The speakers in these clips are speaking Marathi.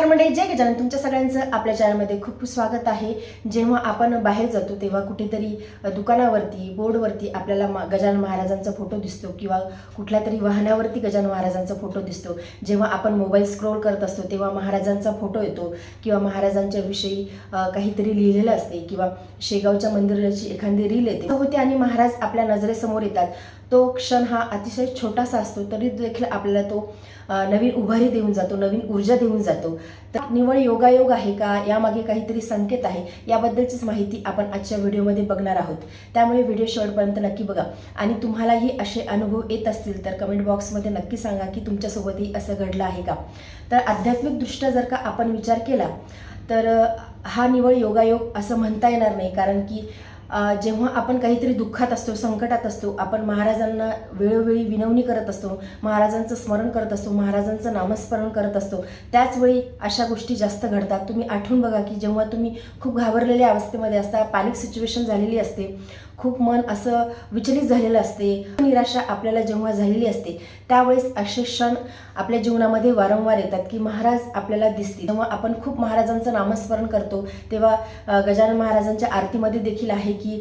नमस्कार म्हणजे जय गजानन. तुमच्या सगळ्यांचं आपल्या चॅनलमध्ये खूप खूप स्वागत आहे. जेव्हा आपण बाहेर जातो तेव्हा कुठेतरी दुकानावरती बोर्डवरती आपल्याला मा- गजानन महाराजांचा फोटो दिसतो किंवा कुठल्या तरी वाहनावरती गजानन महाराजांचा फोटो दिसतो. जेव्हा आपण मोबाईल स्क्रोल करत असतो तेव्हा महाराजांचा फोटो येतो किंवा महाराजांच्या विषयी काहीतरी लिहिलेलं असते किंवा शेगावच्या मंदिराची एखादी रील येते. होते आणि महाराज आपल्या नजरेसमोर येतात. तो क्षण हा अतिशय छोटासा असतो तरी देखील आपल्याला तो नवीन उभारी देऊन जातो नवीन ऊर्जा देऊन जातो. तर निवड योगायोग आहे का? यामागे काहीतरी संकेत आहे. याबद्दलचीच माहिती आपण आजच्या व्हिडिओमध्ये बघणार आहोत. त्यामुळे व्हिडिओ शेवटपर्यंत नक्की बघा. आणि तुम्हालाही असे अनुभव येत असतील तर कमेंट बॉक्समध्ये नक्की सांगा की तुमच्यासोबतही असं घडलं आहे का? तर आध्यात्मिकदृष्ट्या जर का आपण विचार केला तर हा निवड योगायोग असं म्हणता येणार नाही. कारण की जेव्हा आपण काहीतरी दुःखात असतो संकटात असतो आपण महाराजांना वेळोवेळी विनवणी करत असतो महाराजांचं स्मरण करत असतो महाराजांचं नामस्मरण करत असतो त्याचवेळी अशा गोष्टी जास्त घडतात. तुम्ही आठवून बघा की जेव्हा तुम्ही खूप घाबरलेल्या अवस्थेमध्ये असता पॅनिक सिच्युएशन झालेली असते खूप मन असं विचलित झालेलं असते. निराशा आपल्याला जेव्हा झालेली असते त्यावेळेस असे क्षण आपल्या जीवनामध्ये वारंवार येतात की महाराज आपल्याला दिसतील. तेव्हा आपण खूप महाराजांचं नामस्मरण करतो तेव्हा गजानन महाराजांच्या आरतीमध्ये देखील आहे की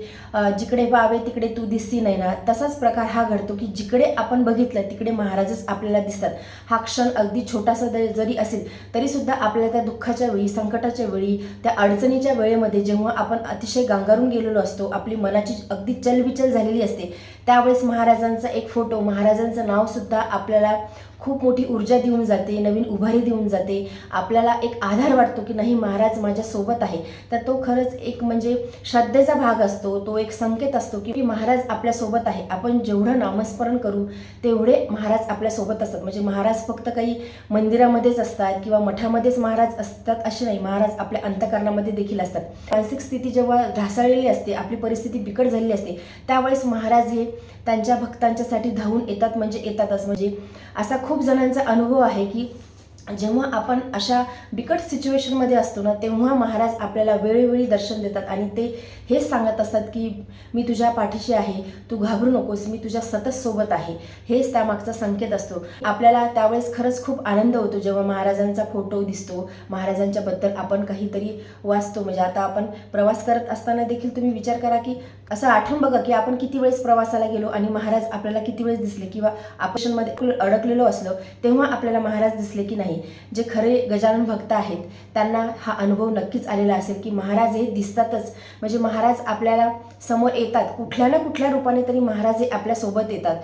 जिकडे पाहावे तिकडे तू दिसती नाही ना. तसाच प्रकार हा घडतो की जिकडे आपण बघितलं तिकडे महाराजच आपल्याला दिसतात. हा क्षण अगदी छोटासा द- जरी असेल तरीसुद्धा आपल्या आपल्याला त्या दुःखाच्या वेळी संकटाच्या वेळी त्या अडचणीच्या वेळेमध्ये जेव्हा आपण अतिशय गांगारून गेलेलो असतो आपली मनाची अगदी चलबिचल झालेली असते. त्यावेळेस महाराजांचा एक फोटो महाराजांचं नावसुद्धा आपल्याला खूप मोठी ऊर्जा देऊन जाते नवीन उभारी देऊन जाते. आपल्याला एक आधार वाटतो की नाही महाराज माझ्यासोबत आहे. तर तो खरंच एक म्हणजे श्रद्धेचा भाग असतो. तो एक संकेत असतो की महाराज आपल्यासोबत आहे. आपण जेवढं नामस्मरण करू तेवढे महाराज आपल्यासोबत असतात. म्हणजे महाराज फक्त काही मंदिरामध्येच असतात किंवा मठामध्येच महाराज असतात असे नाही. महाराज आपल्या अंतकरणामध्ये देखील असतात. मानसिक स्थिती जेव्हा ढासळलेली असते आपली परिस्थिती बिकट झालेली असते त्यावेळेस महाराज हे त्यांच्या भक्तांच्यासाठी धावून येतात म्हणजे येतातच. म्हणजे असा खूप जणांचा अनुभव आहे की जेव्हा आपण अशा बिकट सिच्युएशनमध्ये असतो ना तेव्हा महाराज आपल्याला वेळोवेळी दर्शन देतात आणि ते हेच सांगत असतात की मी तुझ्या पाठीशी आहे तू घाबरू नकोस मी तुझ्या सतत सोबत आहे. हेच त्यामागचा संकेत असतो. आपल्याला त्यावेळेस खरंच खूप आनंद होतो जेव्हा महाराजांचा फोटो दिसतो. महाराजांच्याबद्दल आपण काहीतरी वाचतो. म्हणजे आता आपण प्रवास करत असताना देखील तुम्ही विचार करा की असं आठवून बघा की आपण किती वेळेस प्रवासाला गेलो आणि महाराज आपल्याला किती वेळेस दिसले किंवा ऑपरेशनमध्ये अडकलेलो असलो तेव्हा आपल्याला महाराज दिसले की नाही. जे खरे गजानन भक्त आहेत त्यांना हा अनुभव नक्कीच आलेला असेल की महाराज हे दिसतातच. म्हणजे महाराज आपल्याला समोर येतात कुठल्या ना कुठल्या रूपाने तरी महाराज हे आपल्यासोबत येतात.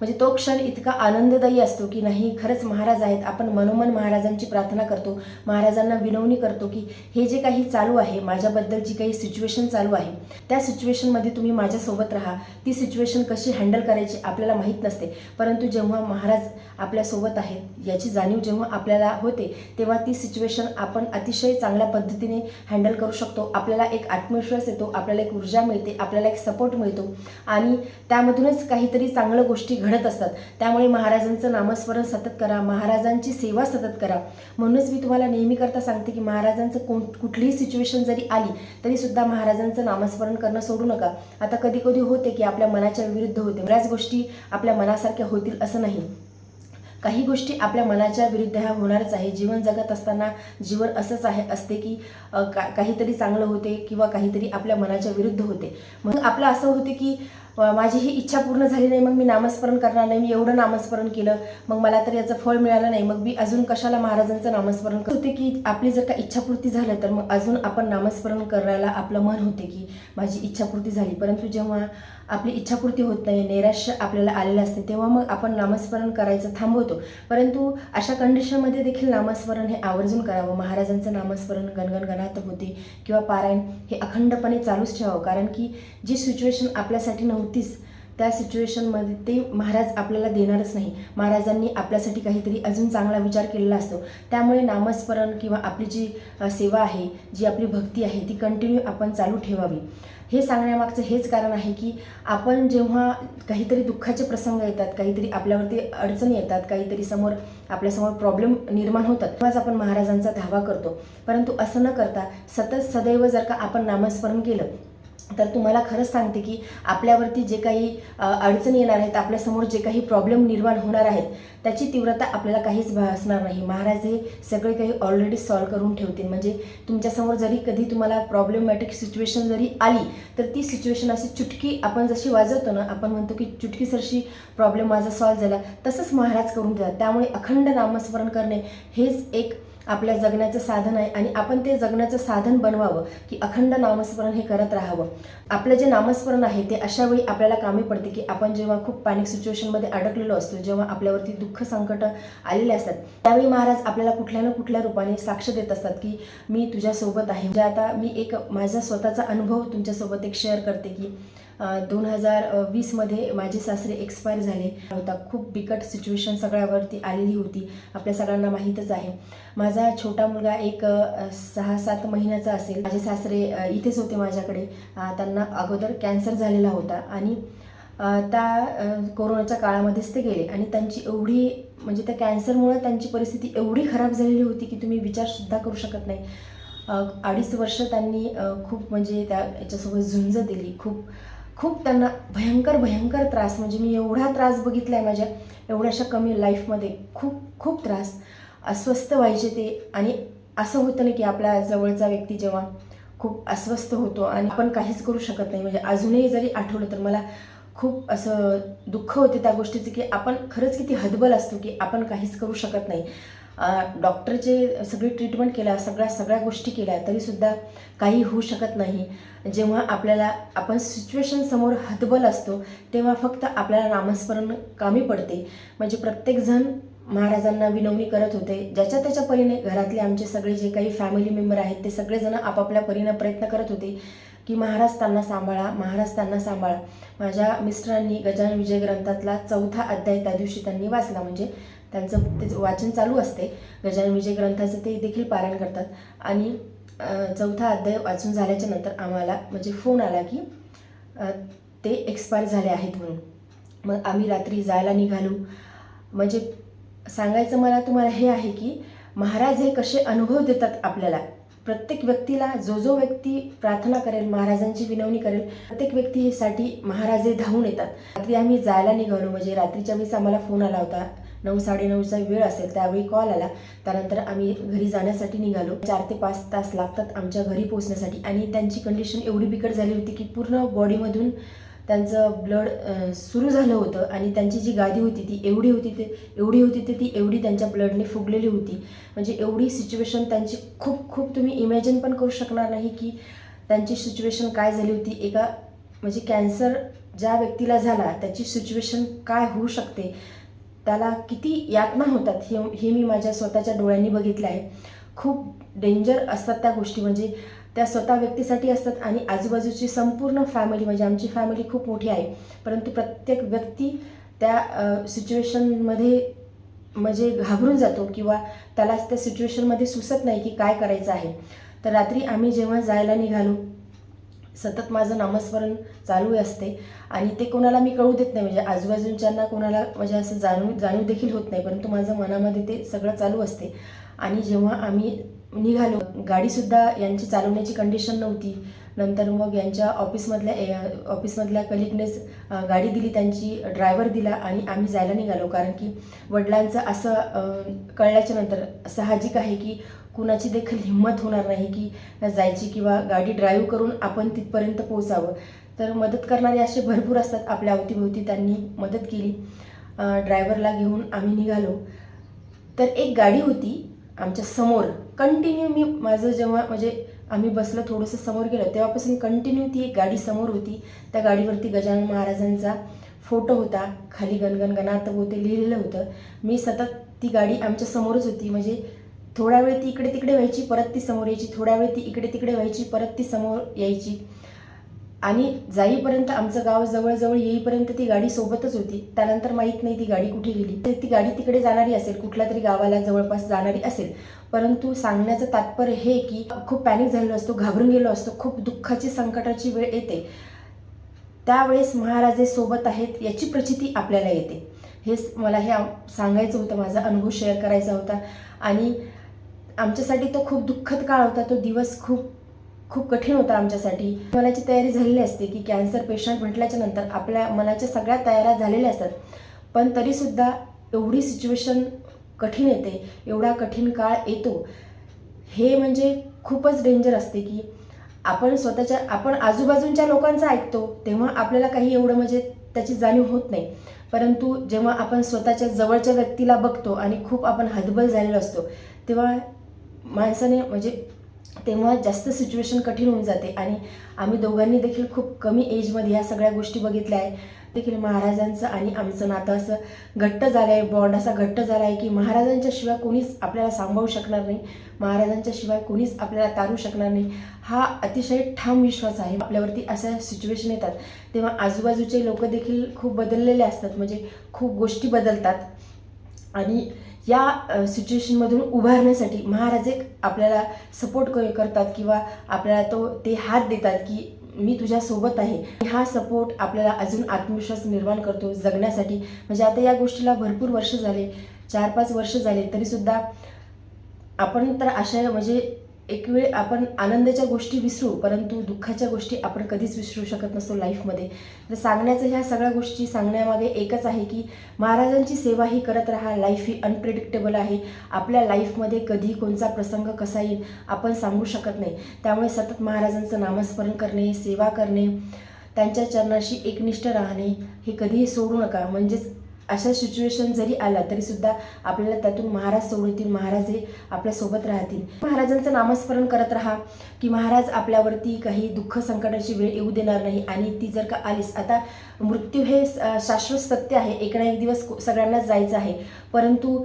म्हणजे तो क्षण इतका आनंददायी असतो की नाही खरंच महाराज आहेत आपण मनोमन महाराजांची प्रार्थना करतो. महाराजांना विनवणी करतो की हे जे काही चालू आहे माझ्याबद्दल जी काही सिच्युएशन चालू आहे त्या सिच्युएशनमध्ये तुम्ही माझ्यासोबत राहा. ती सिच्युएशन कशी हँडल करायची आपल्याला माहीत नसते. परंतु जेव्हा महाराज आपल्यासोबत आहेत याची जाणीव जेव्हा आपल्याला होते तेव्हा ती सिच्युएशन आपण अतिशय चांगल्या पद्धतीने हँडल करू शकतो. आपल्याला एक आत्मविश्वास येतो आपल्याला एक ऊर्जा मिळते आपल्याला एक सपोर्ट मिळतो. आणि त्यामधूनच काहीतरी चांगलं गोष्टी घडत असतात. त्यामुळे महाराजांचं नामस्मरण सतत करा महाराजांची सेवा सतत करा. म्हणूनच मी तुम्हाला नेहमी करता सांगते की महाराजांचं कोण कुठलीही सिच्युएशन जरी आली तरीसुद्धा महाराजांचं नामस्मरण करणं सोडू नका. आता कधी कधी होते की आपल्या मनाच्या विरुद्ध होते. बऱ्याच गोष्टी आपल्या मनासारख्या होतील असं नाही. काही गोष्टी आपल्या मनाच्या विरुद्ध ह्या होणारच आहे. जीवन जगत असताना जीवन असंच आहे असते की का काहीतरी चांगलं होते किंवा काहीतरी आपल्या मनाच्या विरुद्ध होते. मग आपलं असं होते की माझी ही इच्छा पूर्ण झाली नाही मग मी नामस्मरण करणार नाही. मी एवढं नामस्मरण केलं मग मला तर याचं फळ मिळालं नाही. मग मी अजून कशाला महाराजांचं नामस्मरण होते की आपली जर का इच्छापूर्ती झालं तर मग अजून आपण नामस्मरण करायला आपलं मन होते की माझी इच्छापूर्ती झाली. परंतु जेव्हा आपली इच्छापूर्ती होत नाही नैराश्य आपल्याला आलेलं असते तेव्हा मग आपण नामस्मरण करायचं थांबवतो. परंतु अशा कंडिशनमध्ये देखील नामस्मरण हे आवर्जून करावं. महाराजांचं नामस्मरण गणगण गणात होते किंवा पारायण हे अखंडपणे चालूच ठेवावं. कारण की जी सिच्युएशन आपल्यासाठी नव्हतीच त्या सिच्युएशनमध्ये ते महाराज आपल्याला देणारच नाही. महाराजांनी आपल्यासाठी काहीतरी अजून चांगला विचार केलेला असतो. त्यामुळे नामस्मरण किंवा आपली जी सेवा आहे जी आपली भक्ती आहे ती कंटिन्यू आपण चालू ठेवावी. हे सांगण्यामागचं हेच कारण आहे की आपण जेव्हा काहीतरी दुःखाचे प्रसंग येतात काहीतरी आपल्यावरती अडचणी येतात काहीतरी समोर आपल्यासमोर प्रॉब्लेम निर्माण होतात तेव्हाच आपण महाराजांचा धावा करतो. परंतु असं न करता सतत सदैव जर का आपण नामस्मरण केलं तर तुम्हाला खरंच सांगते की आपल्यावरती जे काही अडचणी येणार आहेत आपल्यासमोर जे काही प्रॉब्लेम निर्माण होणार आहेत त्याची तीव्रता आपल्याला काहीच भासणार नाही. महाराज हे सगळे काही ऑलरेडी सॉल्व करून ठेवतील. म्हणजे तुमच्यासमोर जरी कधी तुम्हाला प्रॉब्लेमॅटिक सिच्युएशन जरी आली तर ती सिच्युएशन अशी चुटकी आपण जशी वाजवतो ना आपण म्हणतो की चुटकीसरशी प्रॉब्लेम माझा सॉल्व झाला तसंच महाराज करून देतात. त्यामुळे अखंड नामस्मरण करणे हेच एक आपल्या जगण्याचं साधन आहे आणि आपण ते जगण्याचं साधन बनवावं की अखंड नामस्मरण हे करत राहावं. आपलं जे नामस्मरण आहे ते अशा वेळी आपल्याला कामी पडते की आपण जेव्हा खूप पॅनिक सिच्युएशनमध्ये अडकलेलो असतो जेव्हा आपल्यावरती दुःख संकट आलेले असतात त्यावेळी महाराज आपल्याला कुठल्या ना कुठल्या रूपाने साक्ष देत असतात की मी तुझ्यासोबत आहे. म्हणजे आता मी एक माझा स्वतःचा अनुभव तुमच्यासोबत एक शेअर करते की दोन हजार वीसमध्ये माझे सासरे एक्सपायर झाले. होता खूप बिकट सिच्युएशन सगळ्यावरती आलेली होती. आपल्या सगळ्यांना माहीतच आहे. माझा छोटा मुलगा एक सहा सात महिन्याचा असेल. माझे सासरे इथेच होते माझ्याकडे. त्यांना अगोदर कॅन्सर झालेला होता आणि त्या कोरोनाच्या काळामध्येच ते गेले. आणि त्यांची एवढी म्हणजे त्या कॅन्सरमुळे त्यांची परिस्थिती एवढी खराब झालेली होती की तुम्ही विचारसुद्धा करू शकत नाही. अडीच वर्ष त्यांनी खूप म्हणजे त्या याच्यासोबत झुंज दिली. खूप खूप त्यांना भयंकर भयंकर त्रास. म्हणजे मी एवढा त्रास बघितला आहे माझ्या एवढ्याशा कमी लाईफमध्ये खूप खूप त्रास. अस्वस्थ व्हायचे ते. आणि असं होतं ना की आपल्या जवळचा व्यक्ती जेव्हा खूप अस्वस्थ होतो आणि आपण काहीच करू शकत नाही. म्हणजे अजूनही जरी आठवलं तर मला खूप असं दुःख होते त्या गोष्टीचं की आपण खरंच किती हतबल असतो की आपण काहीच करू शकत नाही. डॉक्टरचे सगळी ट्रीटमेंट केल्या सगळ्या सगळ्या गोष्टी केल्या तरीसुद्धा काही होऊ शकत नाही. जेव्हा आपल्याला आपण सिच्युएशन समोर हतबल असतो तेव्हा फक्त आपल्याला नामस्मरण कामी पडते. म्हणजे प्रत्येकजण महाराजांना विनवणी करत होते. ज्याच्या त्याच्या परीने घरातले आमचे सगळे जे काही फॅमिली मेंबर आहेत ते सगळेजण आपापल्या परीनं प्रयत्न करत होते की महाराज त्यांना सांभाळा महाराज त्यांना सांभाळा. माझ्या मिस्टरांनी गजानन विजय ग्रंथातला चौथा अध्याय त्या दिवशी त्यांनी वाचला. म्हणजे त्यांचं ते वाचन चालू असते. गजानन विजय ग्रंथाचं ते देखील पारायण करतात. आणि चौथा अध्याय वाचून झाल्याच्यानंतर आम्हाला म्हणजे फोन आला की ते एक्सपायर झाले आहेत म्हणून. मग आम्ही रात्री जायला निघालो. म्हणजे सांगायचं मला तुम्हाला हे आहे की महाराज हे कसे अनुभव देतात आपल्याला. प्रत्येक व्यक्तीला जो जो व्यक्ती प्रार्थना करेल महाराजांची विनवणी करेल प्रत्येक व्यक्तीसाठी महाराज हे धावून येतात. रात्री आम्ही जायला निघालो. म्हणजे रात्रीच्या वेळेस आम्हाला फोन आला होता. नऊ साडेनऊचा वेळ असेल त्यावेळी कॉल आला. त्यानंतर आम्ही घरी जाण्यासाठी निघालो. चार ते पाच तास लागतात आमच्या घरी पोहोचण्यासाठी. आणि त्यांची कंडिशन एवढी बिकट झाली होती की पूर्ण बॉडीमधून त्यांचं ब्लड सुरू झालं होतं. आणि त्यांची जी गादी होती ती एवढी होती ते एवढी होती ते ती एवढी त्यांच्या ब्लडने फुगलेली होती. म्हणजे एवढी सिच्युएशन त्यांची खूप खूप तुम्ही इमॅजिन पण करू शकणार नाही की त्यांची सिच्युएशन काय झाली होती. एका म्हणजे कॅन्सर ज्या व्यक्तीला झाला त्याची सिच्युएशन काय होऊ शकते? त्याला किती यातना होतात हे हे मी माझ्या स्वतःच्या डोळ्यांनी बघितलं आहे. खूप डेंजर असतात त्या गोष्टी. म्हणजे त्या स्वतः व्यक्तीसाठी असतात आणि आजूबाजूची संपूर्ण फॅमिली म्हणजे आमची फॅमिली खूप मोठी आहे. परंतु प्रत्येक व्यक्ती त्या सिच्युएशनमध्ये म्हणजे घाबरून जातो किंवा त्याला त्या सिच्युएशनमध्ये सुचत नाही की काय करायचं आहे. तर रात्री आम्ही जेव्हा जायला निघालो सतत माझं नामस्मरण चालू असते. आणि ते कोणाला मी कळू देत नाही. म्हणजे आजूबाजूच्यांना कोणाला म्हणजे असं जाणू जाणीव देखील होत नाही. परंतु माझं मनामध्ये ते सगळं चालू असते. आणि जेव्हा आम्ही निघालो गाडीसुद्धा यांची चालवण्याची कंडिशन नव्हती. नंतर मग यांच्या ऑफिसमधल्या ए- ऑफिसमधल्या कलिकनेच गाडी दिली त्यांची ड्रायव्हर दिला आणि आम्ही जायला निघालो. कारण की वडिलांचं असं कळल्याच्या नंतर साहजिक आहे की कुणाची देखील हिंमत होणार नाही की जायची किंवा गाडी ड्राईव्ह करून आपण तिथपर्यंत पोहोचावं. तर मदत करणारे असे भरपूर असतात आपल्या अवतीभोवती त्यांनी मदत केली. ड्रायव्हरला घेऊन आम्ही निघालो. तर एक गाडी होती आमच्यासमोर. कंटिन्यू मी माझं जेव्हा म्हणजे आम्ही बसलं थोडंसं समोर गेलो तेव्हापासून कंटिन्यू ती एक गाडी समोर होती. त्या गाडीवरती गजानन महाराजांचा फोटो होता. खाली गणगणगणात होते लिहिलेलं होतं. मी सतत ती गाडी आमच्या समोरच होती. म्हणजे थोड्या वेळ ती इकडे तिकडे व्हायची परत ती समोर यायची. थोड्या वेळ ती इकडे तिकडे व्हायची परत ती समोर यायची. आणि जाईपर्यंत आमचं गाव जवळजवळ येईपर्यंत ती गाडी सोबतच होती. त्यानंतर माहीत नाही ती गाडी कुठे गेली. तर ती गाडी तिकडे जाणारी असेल कुठल्या तरी गावाला जवळपास जाणारी असेल. परंतु सांगण्याचं तात्पर्य हे की खूप पॅनिक झालेलो असतो घाबरून गेलो असतो खूप दुःखाची संकटाची वेळ येते. त्यावेळेस महाराजे सोबत आहेत याची प्रचिती आपल्याला येते. हेच मला हे सांगायचं होतं माझा अनुभव शेअर करायचा होता. आणि आमच्यासाठी तो खूप दुःखद काळ होता तो दिवस खूप खूप कठीण होता आमच्यासाठी. मनाची तयारी झालेली असते की कॅन्सर पेशंट म्हटल्याच्या नंतर आपल्या मनाच्या सगळ्या तयाऱ्या झालेल्या असतात. पण तरीसुद्धा एवढी सिच्युएशन कठीण येते एवढा कठीण काळ येतो. हे म्हणजे खूपच डेंजर असते की आपण स्वतःच्या आपण आजूबाजूच्या लोकांचं ऐकतो तेव्हा आपल्याला काही एवढं म्हणजे त्याची जाणीव होत नाही. परंतु जेव्हा आपण स्वतःच्या जवळच्या व्यक्तीला बघतो आणि खूप आपण हतबल झालेलो असतो तेव्हा माणसाने म्हणजे तेव्हा जास्त सिच्युएशन कठीण होऊन जाते. आणि आम्ही दोघांनी देखील खूप कमी एजमध्ये ह्या सगळ्या गोष्टी बघितल्या आहे. देखील महाराजांचं आणि आमचं नातं असं घट्ट झालं आहे बॉन्ड असा घट्ट झाला आहे की महाराजांच्या शिवाय कोणीच आपल्याला सांभाळू शकणार नाही. महाराजांच्या शिवाय कोणीच आपल्याला तारू शकणार नाही. हा अतिशय ठाम विश्वास आहे. आपल्यावरती अशा सिच्युएशन येतात. तेव्हा आजूबाजूचे लोक देखील खूप बदललेले असतात. म्हणजे खूप गोष्टी बदलतात. आणि या सिच्युएशनमधून उभारण्यासाठी महाराज एक आपल्याला सपोर्ट क करतात किंवा आपल्याला तो ते हात देतात की मी तुझ्यासोबत आहे. हा सपोर्ट आपल्याला अजून आत्मविश्वास निर्माण करतो जगण्यासाठी. म्हणजे आता या गोष्टीला भरपूर वर्ष झाले चार पाच वर्ष झाले तरीसुद्धा आपण तर अशा म्हणजे एक वेळ आपण आनंदाच्या गोष्टी विसरू परंतु दुःखाच्या गोष्टी आपण कधीच विसरू शकत नसतो लाईफमध्ये. तर सांगण्याचं ह्या सगळ्या गोष्टी सांगण्यामागे एकच आहे की महाराजांची सेवा ही करत राहा लाईफ ही अनप्रिडिक्टेबल आहे. आपल्या लाईफमध्ये कधी कोणचा प्रसंग कसा येईल आपण सांगू शकत नाही. त्यामुळे सतत महाराजांचं नामस्मरण करणे सेवा करणे त्यांच्या चरणाशी एकनिष्ठ राहणे हे कधीही सोडू नका. म्हणजेच अशा सिच्युएशन जरी आला तरीसुद्धा आपल्याला त्यातून महाराज सोडतील महाराज हे आपल्यासोबत राहतील. महाराजांचं नामस्मरण करत राहा की महाराज आपल्यावरती काही दुःख संकटाची वेळ येऊ देणार नाही आणि ती जर का आलीस आता मृत्यू हे शाश्वत सत्य आहे एक ना एक दिवस सगळ्यांनाच जायचं आहे. परंतु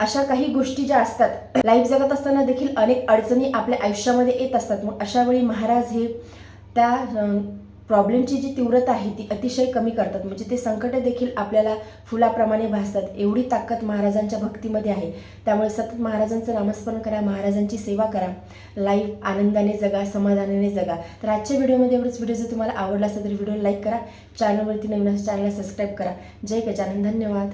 अशा काही गोष्टी ज्या असतात लाईफ जगत असताना देखील अनेक अडचणी आपल्या आयुष्यामध्ये येत असतात. मग अशा वेळी महाराज हे त्या प्रॉब्लेमची जी तीव्रता आहे ती अतिशय कमी करतात. म्हणजे ते संकट देखील आपल्याला फुलाप्रमाणे भासतात. एवढी ताकद महाराजांच्या भक्तीमध्ये आहे. त्यामुळे सतत महाराजांचं नामस्मरण करा महाराजांची सेवा करा. लाईफ आनंदाने जगा समाधानाने जगा. तर आजच्या व्हिडिओमध्ये एवढंच. व्हिडिओ जर तुम्हाला आवडला असेल तर व्हिडिओ लाईक करा. चॅनलवरती नवीन चॅनलला सबस्क्राईब करा. जय गजानन. धन्यवाद.